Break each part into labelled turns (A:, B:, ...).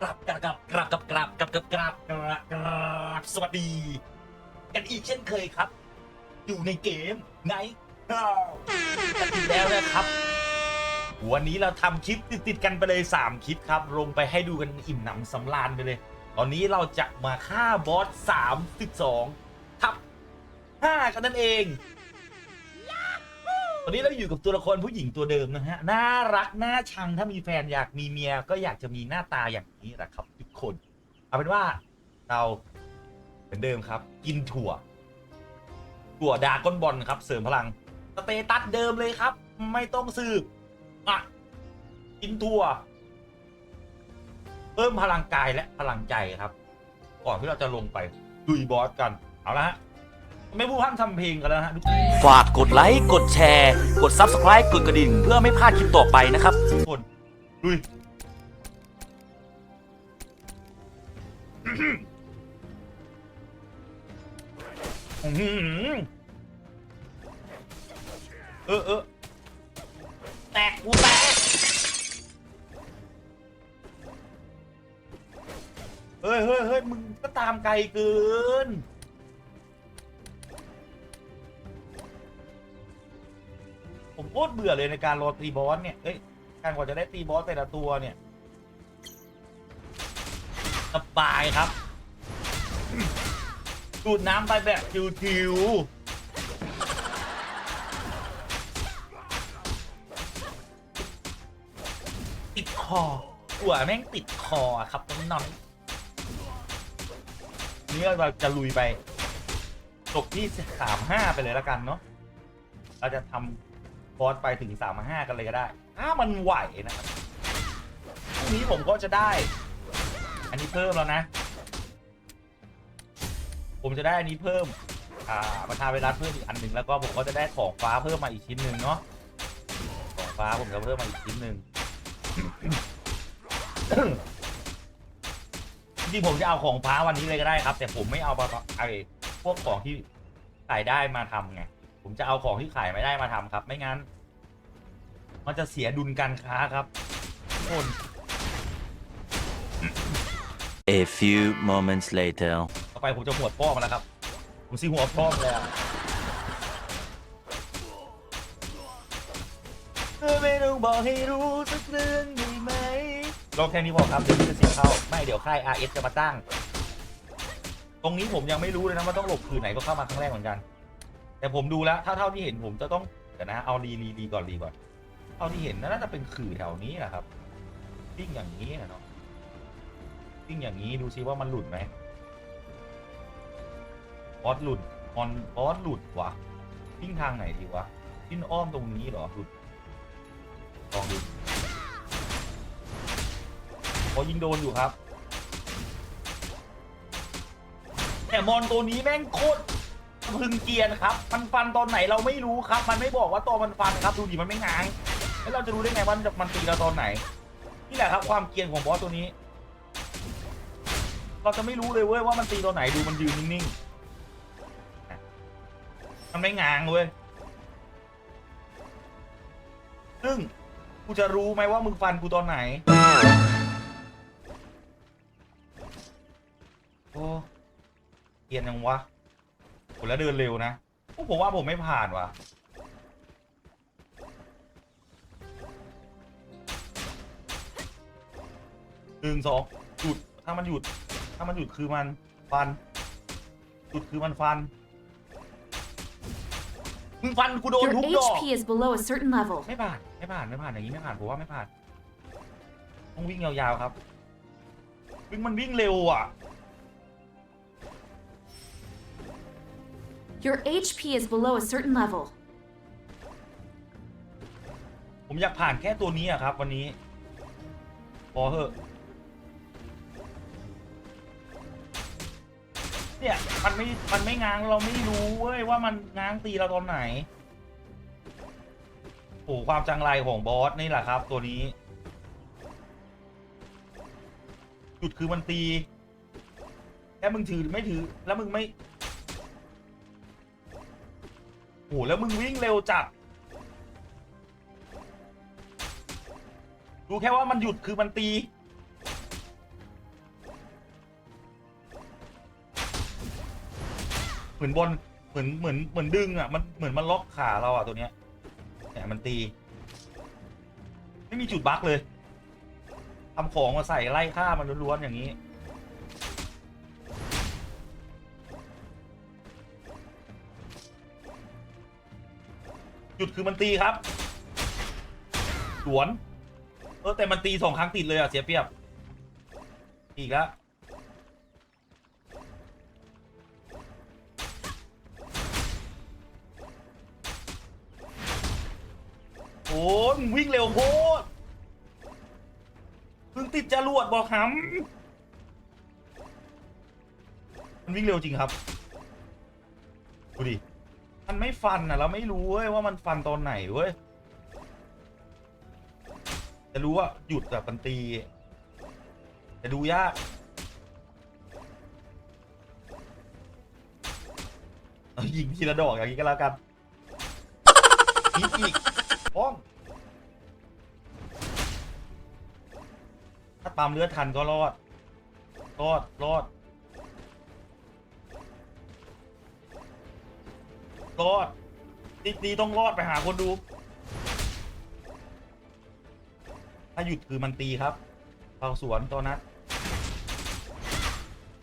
A: กราบกราบกราบกราบกราบกราบกราบกราบกราบกราบสวัสดี กันอีกเช่นเคยครับ อยู่ในเกมไงกันอีกแล้วนะครับ วันนี้เราทำคลิปติดๆกันไปเลย 3 คลิปครับ ลงไปให้ดูกันอิ่มหนำสำราญไปเลย ตอนนี้เราจะมาฆ่าบอส 32 ทับ 5 กันนั่นเอง วันนี้เราอยู่กับตัวละครผู้หญิงตัวเดิมนะฮะ น่ารัก น่าชัง ถ้ามีแฟนอยากมีเมีย ก็อยากจะมีหน้าตาอย่างนี้แหละครับ ทุกคน เอาเป็นว่าเราเหมือนเดิมครับ กินถั่ว ถั่วดาก้อนบอลครับ เสริมพลัง สเตตัสเดิมเลยครับ ไม่ต้องสืบอะกินถั่ว เพิ่มพลังกายและพลังใจครับ ก่อนที่เราจะลงไปดุยบอสกัน เอาละฮะ ไม่พูดพร่ำทำเพลงกันแล้วนะฮะทุก
B: ฝากกดไลค์ กดแชร์ กด Subscribe กดกระดิ่ง เพื่อไม่พลาดคลิปต่อไปนะครับ
A: คนดุย อื้อหือเออเออแตกกูแตกเฮ้ยเฮ้ยเฮ้ยมึงก็ตามไกลเกิน ผมโคตรเบื่อเลยในการรอตีบอสเนี่ยเอ้ยการกว่าจะได้ตีบอสแต่ละตัวเนี่ยสบายครับดูดน้ำไปแบบจิวๆติดคอหัวแม่งติดคอครับน้องๆนี่เราจะลุยไปจบที่สามห้าไปเลยแล้วกันเนาะ เราจะทำ บอสไปถึงสามห้ากันเลยก็ได้ถ้ามันไหวนะครับพรุ่งนี้ผมก็จะได้ อันนี้เพิ่มแล้วนะ ผมจะได้อันนี้เพิ่ม อ่าประทาเวลาเพิ่มอีกอันหนึ่งแล้วก็ผมก็จะได้ของฟ้าเพิ่มมาอีกชิ้นหนึ่งเนาะ ของฟ้าผมจะเพิ่มมาอีกชิ้นหนึ่งจริงผมจะเอาของฟ้าวันนี้เลยก็ได้ครับ แต่ผมไม่เอาไอ้พวกของที่ขายได้มาทำไง ผมจะเอาของที่ขายไม่ได้มาทำครับ ไม่งั้น มันจะเสียดุลการค้าครับทุกคน
B: A few moments later
A: ต่อไปผมจะหัวดพ่อมาแล้วครับ ผมซีหัวพ่อมาแล้วเธอไม่ต้องบอกให้รู้สักเรื่องได้ไหมลองแค่นี้พอครับ เดี๋ยวมันจะเสียเข้า ไม่เดี๋ยวค่าย RS จะมาตั้ง ตรงนี้ผมยังไม่รู้เลยนะว่าต้องหลบคือไหนก็เข้ามาครั้งแรกเหมือนกัน แต่ผมดูแล้วถ้าเท่าที่เห็นผมจะต้องเดี๋ยวนะ เอารีรีรีก่อนรีก่อนเท่าที่เห็นน่าจะเป็นขื่อแถวนี้แหละครับวิ่งอย่างนี้นะเนาะวิ่งอย่างนี้ดูซิว่ามันหลุดไหมบอสหลุดบอลบอสหลุดวะวิ่งทางไหนดีวะวิ่งอ้อมตรงนี้เหรอหลุดลองดูพอยิงโดนอยู่ครับแต่มอนตัวนี้แม่งโคตร พึงเกียนครับ มันฟันตอนไหนเราไม่รู้ครับ มันไม่บอกว่าตัวมันฟันครับ ดูดิมันไม่ง้าง แล้วเราจะรู้ได้ไงว่ามันจะมันตีเราตอนไหน นี่แหละครับ ความเกียนของบอสตัวนี้ เราจะไม่รู้เลยเว้ยว่ามันตีตอนไหนดูมันยืนนิ่งๆ มันไม่ง้างเว้ย ซึ่งกูจะรู้ไหมว่ามึงฟันกูตอนไหน โอ้เกียนยังวะ แล้วเดินเร็วนะโอ้ผมว่าผมไม่ผ่านว่ะ หนึ่งสองหยุด ถ้ามันหยุด ถ้ามันหยุดคือมันฟัน หยุดคือมันฟัน มึงฟันกูโดน
C: Your
A: ทุกดอก
C: HP is below a certain level.
A: ไม่ผ่าน ไม่ผ่าน ไม่ผ่าน อย่างนี้ไม่ผ่าน ผมว่าไม่ผ่าน ต้องวิ่งยาวๆครับ วิ่งมันวิ่งเร็วอะ
C: Your HP is below a certain level.
A: ผมอยากผ่านแค่ตัวนี้อะครับ วันนี้ พอเถอะเนี่ยมันไม่มันไม่ง้างเราไม่รู้เว้ยว่ามันง้างตีเราตอนไหนโอ้ความจังไรของบอสนี่แหละครับ ตัวนี้ จุดคือมันตีแค่มึงถือไม่ถือ แล้วมึงไม่ โหแล้วมึงวิ่งเร็วจัดดูแค่ว่ามันหยุดคือมันตี เหมือนบอลเหมือนเหมือนเหมือนดึงอะมันเหมือนมันล็อกขาเราอะตัวเนี้ยแหมมันตี ไม่มีจุดบั๊กเลยทำของมาใส่ไล่ฆ่ามันล้วนๆอย่างนี้ จุดคือมันตีครับ สวน เออแต่มันตีสองครั้งติดเลยอะเสียเปรียบ อีกแล้วโอ้ยมึงวิ่งเร็วโคตรเพิ่งติดจรวดบอกหำมันวิ่งเร็วจริงครับ ดูดิ มันไม่ฟันอะ เราไม่รู้เว้ยว่ามันฟันตอนไหนเว้ยจะรู้ว่าหยุดแบบมันตีจะดูยากเอายิงทีละดอกอย่างนี้ก็แล้วกันอีกอีกป้อง ถ้าปั๊มเลือดทันก็รอด รอด รอด รอดติดดีต้องรอดไปหาคนดู ถ้าหยุดคือมันตีครับเราสวนตอนนั้น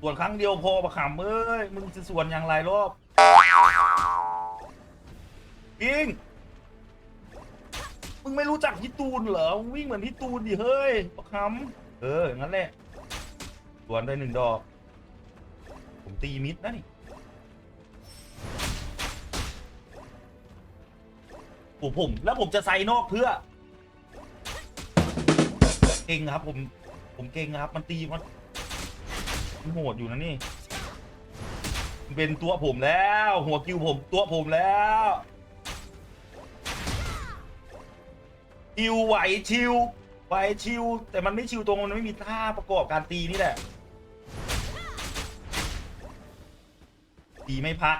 A: สวนครั้งเดียวพอประขำเอ้ย มึงจะสวนอย่างไรรอบยิงมึงไม่รู้จักพี่ตูนเหรอ มึงวิ่งเหมือนพี่ตูนดิเฮ้ยประคำเอออย่างนั้นแหละ สวนได้หนึ่งดอก ผมตีมิดนะนี่ ผมผม แล้วผมจะใส่นอกเพื่อ เก่งครับ ผม ผมเก่งครับ มันตีมันมันโหดอยู่นะนี่ เป็นตัวผมแล้ว หัวคิวผมตัวผมแล้วชิวไหวชิวไหวชิว แต่มันไม่ชิวตรงมันไม่มีท่าประกอบการตีนี่แหละตีไม่พัก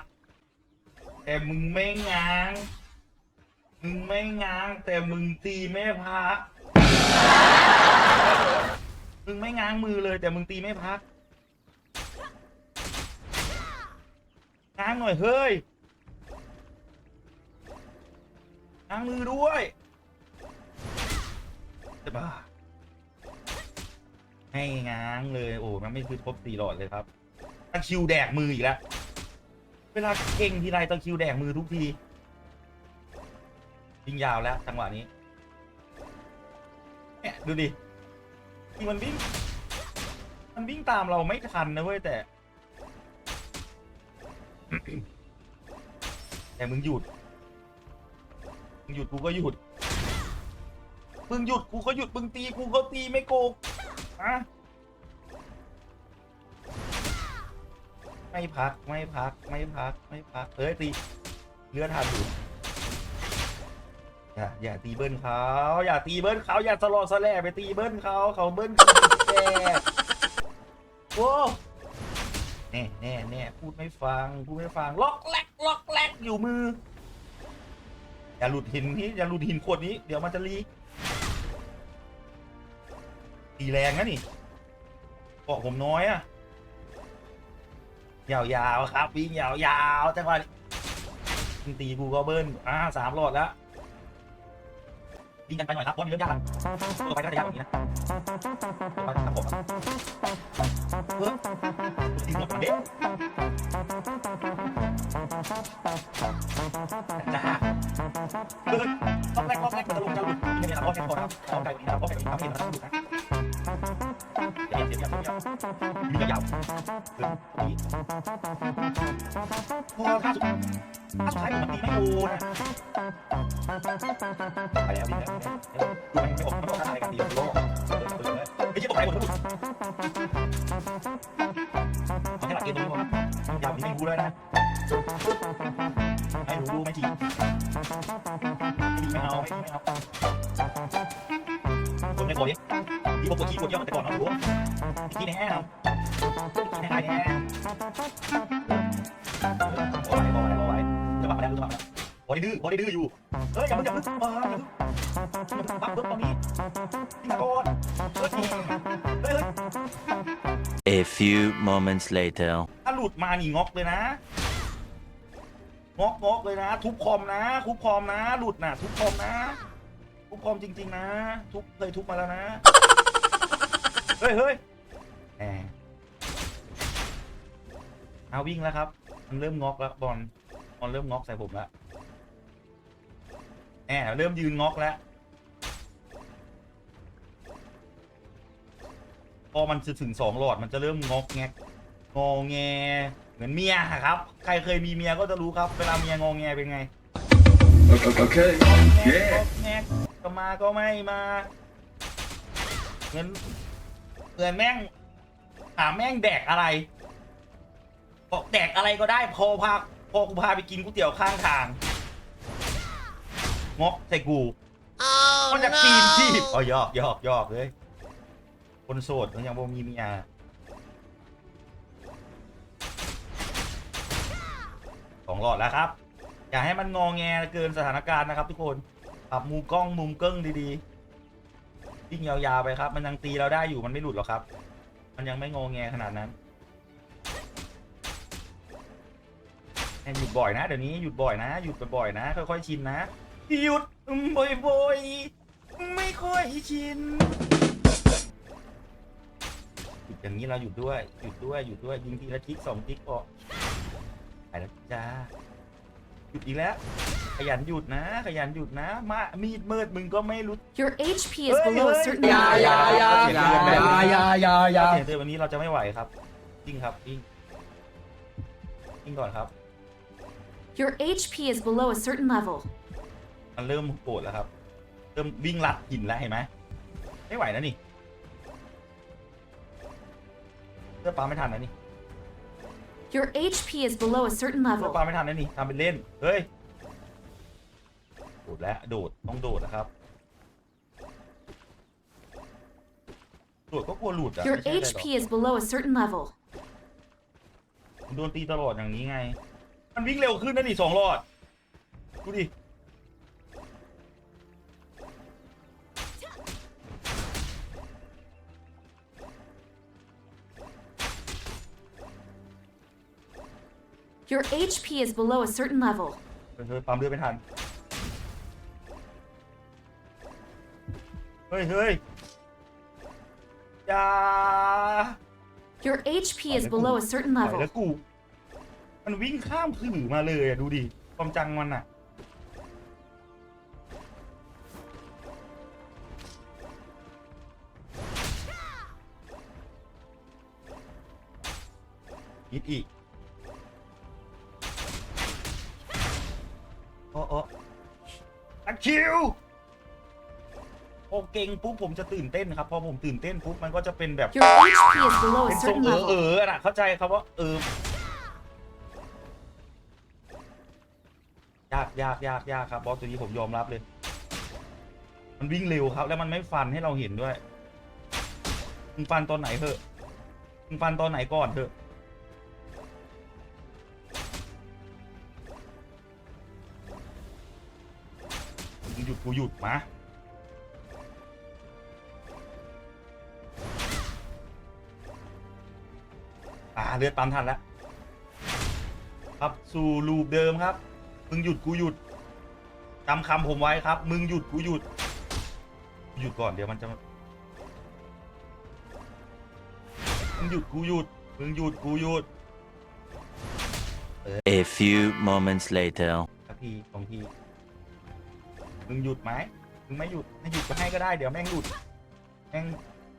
A: แต่มึงไม่ง้าง มึงไม่ง้างแต่มึงตีไม่พักมึงไม่ง้างมือเลย แต่มึงตีไม่พัก ง้างหน่อยเฮ้ย ง้างมือด้วยจะบ้าให้ง้างเลย โอ้มันไม่คือครบสี่หลอดเลยครับตะคิวแดกมืออีกแล้ว เวลาเก่งทีไรตะคิวแดกมือทุกที ยิงยาวแล้วจังหวะนี้เนี่ยดูดิมันวิ่ง มันวิ่งตามเราไม่ทันนะเว้ยแต่ แต่มึงหยุด มึงหยุดกูก็หยุด มึงหยุดกูก็หยุด มึงตีกูก็ตีไม่โกงอะไม่พักไม่พักไม่พักไม่พักเอ้ยตีเลือดทันอยู่ อย่าอย่าตีเบิ้ลเขาอย่าตีเบิ้ลเขาอย่าสลอสแลไปตีเบิ้ลเขาเขาเบิ้ลคือแกโว้แน่แน่แน่พูดไม่ฟังพูดไม่ฟังล็อกแลกล็อกแลกอยู่มือ อย่าหลุดหินนี้อย่าหลุดหินขวดนี้เดี๋ยวมันจะลีตีแรงนะนี่เกาะผมน้อยอะยาวๆครับวิ่งยาวๆจังหวะนี้ตีกูก็เบิ้ลอ่าสามรอดแล้ว ยิงกันไปหน่อยครับเพราะมันเริ่มยากแล้วตัวไปก็จะยากอย่างนี้นะไปครับผมเพิ่มยิงหมดเด็กจ้าเฮ้ยต้องแรกต้องแรกมันจะลงจะลุดนี่เป็นทางอ้อมแค่พอครับเอาไกลกว่านี้นะอ้อมแค่นี้ทำให้มันต้องหลุดนะอย่าเสียบอย่าเสียบอย่าเสียบยาวเออนี่พอถ้าสุด ถ้าสุดท้มันตีไม่โดนะไปแล้วนี่แล้วดูมันไม่ออกมันออกอะไรกันดีโลกไม่ใช่ตกใจหมดทุกคนขอให้หลักเกณฑ์ตรงนี้ก่อนอย่าไม่รู้เลยนะไม่รู้ไม่จริงไม่เอาไม่เอาคนในโกดิที่พวกขี้คนเยอะแต่ก่อนเรารู้ขี้แน่ครับขี้แน่แน่ บอดี้ดื้อบอดี้ดื้ออยู่เฮ้ยอย่าเพิ่งอย่าเพิ่งอย่าเพิ่งอย่าเพิ่งปั๊บปุ๊บตอนนี้ที่ตะโกนเฮ้ยเฮ้ย
B: A few moments later
A: ถ้าหลุดมานี่งอกเลยนะงอกงอกเลยนะ ทุบคอมนะ ทุบคอมนะ หลุดนะทุบคอมนะ ทุบคอมจริง ๆ นะ ทุบเคยทุบมาแล้วนะ เฮ้ยเฮ้ยแหมเอาวิ่งแล้วครับ มันเริ่มงอกแล้วบอลบอลเริ่มงอกใส่ผมแล้ว แหมเริ่มยืนงอกแล้ว พอมันจะถึงสองหลอดมันจะเริ่มงอกแงกงอแง เหมือนเมียครับ ใครเคยมีเมียก็จะรู้ครับ เวลาเมียงอแงเป็นไง
D: Okay.
A: งอกแงอกแงกก็มาก็ไม่มาเหมือนเหมือนแม่งถามแม่งแดกอะไรบอกแดกอะไรก็ได้พอพาพอกูพาไปกินก๋วยเตี๋ยวข้างทาง งอกใส่กูมันจะปีนชีพอ๋อยอกยอกยอกเลย คนโสดมันยังบ่มีเมียสองหลอดแล้วครับ อย่าให้มันงองแงเกินสถานการณ์นะครับ ทุกคนปรับมุมกล้องมุมเกิ้งดีๆยิ่งยาวๆไปครับ มันยังตีเราได้อยู่มันไม่หลุดหรอกครับ มันยังไม่งองแงขนาดนั้นหยุดบ่อยนะเดี๋ยวนี้หยุดบ่อยนะหยุดบ่อยนะค่อยๆชินนะ หยุดบ่อยๆไม่ค่อยชินหยุดอย่างนี้เราหยุดด้วยหยุดด้วยหยุดด้วยยิงทีละทิกสองทิกพอไปแล้วจ้าหยุดอีกแล้ว ขยันหยุดนะ ขยันหยุดนะ มามีดมืดมึงก็ไม่รู้
C: Your HP is below a certain
A: อย่า
C: level.
A: อย่าอย่าอย่าอย่า
D: อย่าอย่าอย่า
A: เสียงเตือนวันนี้เราจะไม่ไหวครับจริงครับจริงจริงก่อนครับ
C: Your HP is below a certain level.
A: มันเริ่มโกรธแล้วครับ เริ่มวิ่งลัดหินแล้วเห็นไหมไม่ไหวนะนี่เลือกปลาไม่ทันนะนี่
C: Your HP is below a certain
A: เลือก
C: level.
A: ปลาไม่ทันนะนี่ทำเป็นเล่น เฮ้ย โดดแล้วโดดต้องโดดนะครับ โดดก็กลัวหลุดอะ
C: Your
A: ไม่ใช่อะไรหรอก
C: HP is below a certain level.
A: ผมโดนตีตลอดอย่างนี้ไง มันวิ่งเร็วขึ้นนะนี่สองรอด ดูดิ
C: Your HP is below a certain level.
A: เฮ้ยเฮ้ยปั๊มเลือดไม่ทัน เฮ้ยเฮ้ยอย่า
C: Your HP is below a certain
A: ปล่อย
C: level.
A: แล้วกู มันวิ่งข้ามขื่อมาเลยอะดูดิ ความจังมันอะยิดอีก อ้โอ้อักคิวโอเก่งปุ๊บผมจะตื่นเต้นครับ พอผมตื่นเต้นปุ๊บมันก็จะเป็นแบบ
C: Your HP is below
A: เป็
C: a
A: นทรง
C: certain
A: เออเอ
C: level.
A: อน่ะเข้าใจครับว่าเออยากยากยากยากครับบอสตัวนี้ผมยอมรับเลย มันวิ่งเร็วครับ แล้วมันไม่ฟันให้เราเห็นด้วยมึงฟันตอนไหนเถอะมึงฟันตอนไหนก่อนเถอะ หยุดกูหยุดมาอ่าเลือดปั๊มทันแล้วครับสู่ลูปเดิมครับ มึงหยุดกูหยุดจำคำผมไว้ครับ มึงหยุดกูหยุด หยุดก่อนเดี๋ยวมันจะ มึงหยุดกูหยุด มึงหยุดกูหยุด
B: A few moments later.
A: สักทีสองที มึงหยุดไหมมึงไม่หยุดไม่หยุดก็ให้ก็ได้เดี๋ยวแม่งหยุดแม่ง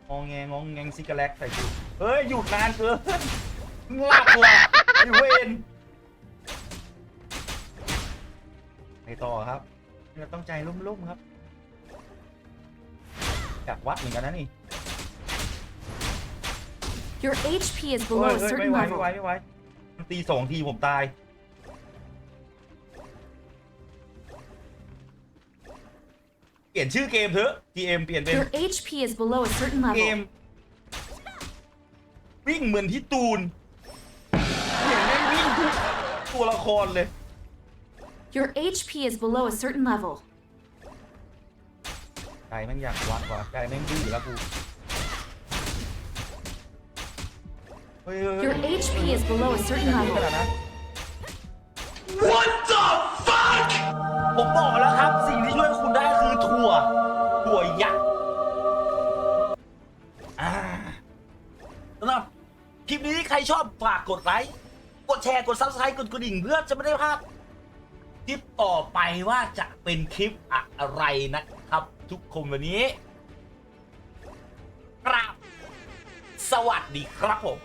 A: งองแงงองแงงซิกาแลกใส่กูเฮ้ยหยุดนานเกินมึงหลับว่ะไอ้เวนไปต่อครับเราต้องใจรุ่มๆครับจากวัดเหมือนกันนะนี่
C: Your HP is
A: เฮ้
C: below
A: ย
C: a
A: เฮ้ยไม่
C: certain
A: ไหวไม่
C: level.
A: ไหวไม่ไหวมันตีสองทีผมตาย ลี่ยนชื่อเกมเถอะ GM เปลี่ยนเป็น
C: Your HP is below a certain
A: เกม
C: level.
A: วิ่งเหมือนพี่ตูนเห็นแม่งวิ่งทุกตัวละครเลย
C: Your HP is below a certain level.
A: ใจแม่งอยากวัดว่ะใจแม่งดื้อแล้วกูเฮ้ยเฮ้ยเฮ้ย
C: Your HP is below a certain
A: ขนาด
C: level.
A: นั้น
B: What the fuck
A: ผมบอกแล้วครับ ยักษ์อ่าสำหรับคลิปนี้ใครชอบฝากกดไลค์ กดแชร์ กดซับสไครต์กดกระดิ่งเพื่อจะไม่ได้พลาดคลิปต่อไปว่าจะเป็นคลิปอะไรนะครับ ทุกคนวันนี้ครับสวัสดีครับผม